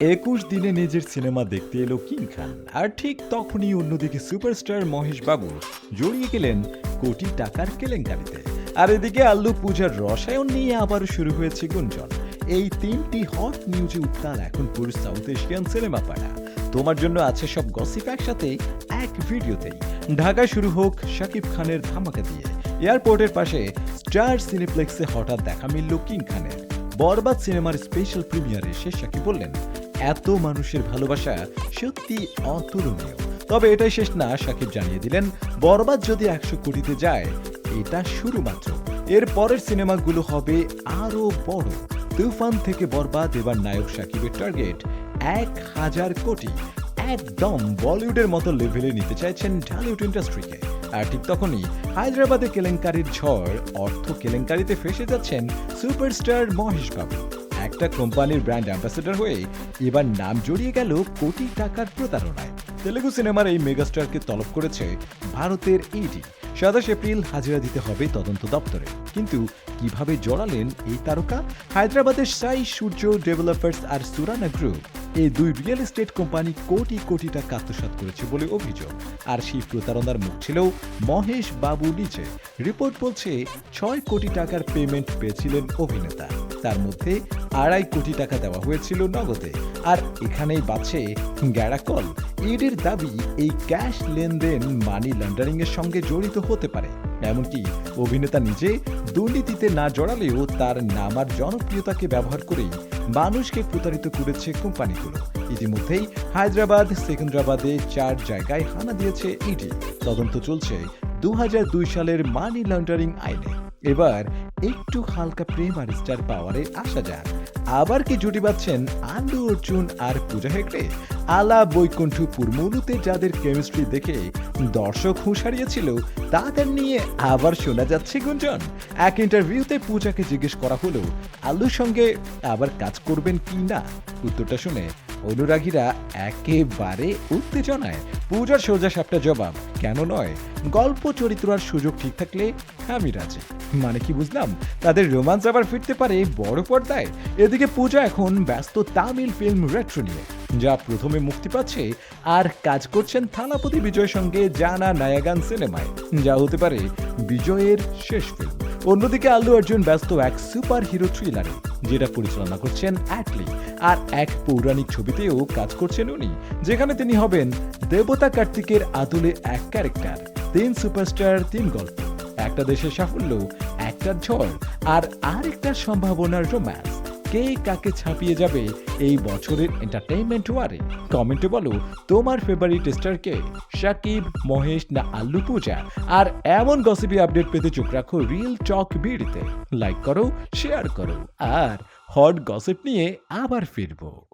একুশ দিনে নিজের সিনেমা দেখতে এলো কিং খান। আর ঠিক তখনই অন্যদিকে সুপারস্টার মহেশ বাবু জড়িয়ে গেলেন কোটি টাকার কেলেঙ্কারিতে। আর এদিকে আল্লু পূজার রসায়ন নিয়ে আবার শুরু হয়েছে গুঞ্জন। এই তিনটি হট নিউজে উত্তাল এখন পুরো সাউথ এশিয়ান সিনেমা পাড়া। তোমার জন্য আছে সব গসিপ একসাথে, এক ভিডিওতেই। ঢাকায় শুরু হোক শাকিব খানের ধামাকা দিয়ে। এয়ারপোর্টের পাশে স্টার সিনেপ্লেক্সে হঠাৎ দেখা মিলল কিং খানের। বরবাদ সিনেমার স্পেশাল প্রিমিয়ারে শেষ সাকি বললেন এত মানুষের ভালোবাসা সত্যি অতুলনীয়। তবে এটাই শেষ না, সাকিব জানিয়ে দিলেন, বরবাদ যদি একশো কোটিতে যায়, এটা শুরু মাত্র এর পরের সিনেমাগুলো হবে আরও বড়। তুফান থেকে বরবাদ, এবার নায়ক সাকিবের টার্গেট, এক হাজার কোটি। একদম বলিউডের মতো লেভেলে নিতে চাইছেন ঢালিউড ইন্ডাস্ট্রিকে। আর ঠিক তখনই হায়দ্রাবাদে কেলেঙ্কারির ঝড়, অর্থ কেলেঙ্কারিতে ফেসে যাচ্ছেন সুপারস্টার মহেশ বাবু একটা কোম্পানির ব্র্যান্ড অ্যাম্বাসেডর হয়ে এবার নাম জড়িয়ে গেল কোটি টাকার প্রতারণায়। তেলেগু সিনেমার এই মেগাস্টারকে তলব করেছে ভারতের ইডি সাতাশ এপ্রিল হাজিরা দিতে হবে তদন্ত দপ্তরে। কিন্তু কীভাবে জড়ালেন এই তারকা? হায়দ্রাবাদের সাই সূর্য ডেভেলপার্স আর সুরানা গ্রুপ এই দুই real estate company crore crore টাকা আত্মসাৎ করেছে বলে অভিযোগ। আর সেই প্রতারণার মুখ ছিল মহেশ বাবু নিজে। রিপোর্ট বলছে, ছয় কোটি টাকার পেমেন্ট পেয়েছিলেন অভিনেতা। তার মধ্যে আড়াই কোটি টাকা দেওয়া হয়েছিল নগদে। আর এখানেই বাঁচে গ্যারাকল। ইডির দাবি এই ক্যাশ লেনদেন মানি লন্ডারিং এর সঙ্গে জড়িত হতে পারে। এমনকি অভিনেতা নিজে দুর্নীতিতে না জড়ালেও তার নাম আর জনপ্রিয়তাকে ব্যবহার করেই মানুষকে প্রতারিত করেছে কোম্পানিগুলো। ইতিমধ্যেই হায়দ্রাবাদ, সেকেন্দ্রাবাদে চার জায়গায় হানা দিয়েছে ইডি। তদন্ত চলছে দু হাজার দুই সালের মানি লন্ডারিং আইনে। এবার একটু হালকা প্রেম আর স্টার পাওয়ারে আসা যাক আবার কি জুটি বাঁধছেন আলু, অর্জুন আর পূজা হেগড়ে? আলা বৈকুণ্ঠপুর মুলুতে যাদের কেমিস্ট্রি দেখে দর্শক হুঁশ হারিয়েছিল, তাদের নিয়ে আবার শোনা যাচ্ছে গুঞ্জন। এক ইন্টারভিউতে পূজাকে জিজ্ঞেস করা হলো, আলুর সঙ্গে আবার কাজ করবেন কি না? উত্তরটা শুনে অনুরাগীরা একেবারে উত্তেজনায়। পূজার সোজা সাপটা জবাব, কেন নয়? গল্প চরিত্র আর সুযোগ ঠিক থাকলে আমি রাজি। মানে কি বুঝলাম? তাদের রোমান্স আবার ফিরতে পারে বড় পর্দায়। এদিকে পূজা এখন ব্যস্ত তামিল ফিল্ম রেট্রো নিয়ে, যা প্রথমে মুক্তি পাচ্ছে আর কাজ করছেন থানাপতি বিজয়ের সঙ্গে জানা নায়াগান সিনেমায়, যা হতে পারে বিজয়ের শেষ ফিল্ম। অন্যদিকে আল্লু অর্জুন ব্যস্ত এক সুপার হিরো থ্রিলারে, যেটা পরিচালনা করছেন অ্যাটলি। আর এক পৌরাণিক ছবিতেও কাজ করছেন উনি, যেখানে তিনি হবেন দেবতা কার্তিকের আতুলে এক ক্যারেক্টার, তিন সুপারস্টার, তিন গল্প, একটা দেশের সাফল্য, একটা ঝড়, আর আরেকটার সম্ভাবনার রোম্যান্স। কে কাকে ছাপিয়ে যাবে এই বছরের এন্টারটেনমেন্ট ওয়ারে কমেন্টে বলো, তোমার ফেভারিট স্টার কে? শাকিব মহেশ না আল্লু পূজা? আর এমন গসিপি আপডেট পেতে চোখ রাখো রিল টক বিড়িতে লাইক করো শেয়ার করো। আর হট গসিপ নিয়ে আবার ফিরবো।